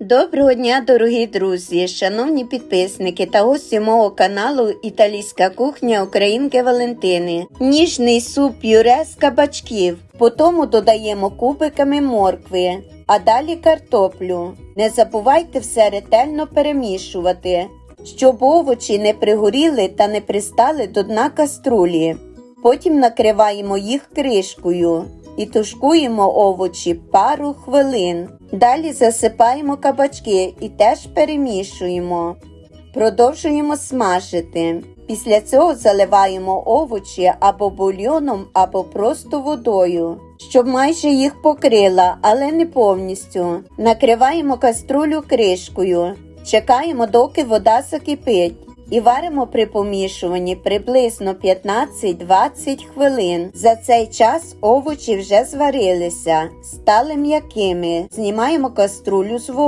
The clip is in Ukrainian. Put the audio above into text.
Доброго дня, дорогі друзі, шановні підписники та гості мого каналу Італійська кухня Українки Валентини. Ніжний суп пюре з кабачків. Потім додаємо кубиками моркви, а далі картоплю. Не забувайте все ретельно перемішувати, щоб овочі не пригоріли та не пристали до дна каструлі. Потім накриваємо їх кришкою і тушкуємо овочі пару хвилин. Далі засипаємо кабачки і теж перемішуємо. Продовжуємо смажити. Після цього заливаємо овочі або бульйоном, або просто водою, щоб майже їх покрила, але не повністю. Накриваємо каструлю кришкою. Чекаємо, доки вода закипить. І варимо при помішуванні приблизно 15-20 хвилин. За цей час овочі вже зварилися, стали м'якими. Знімаємо каструлю з вогню.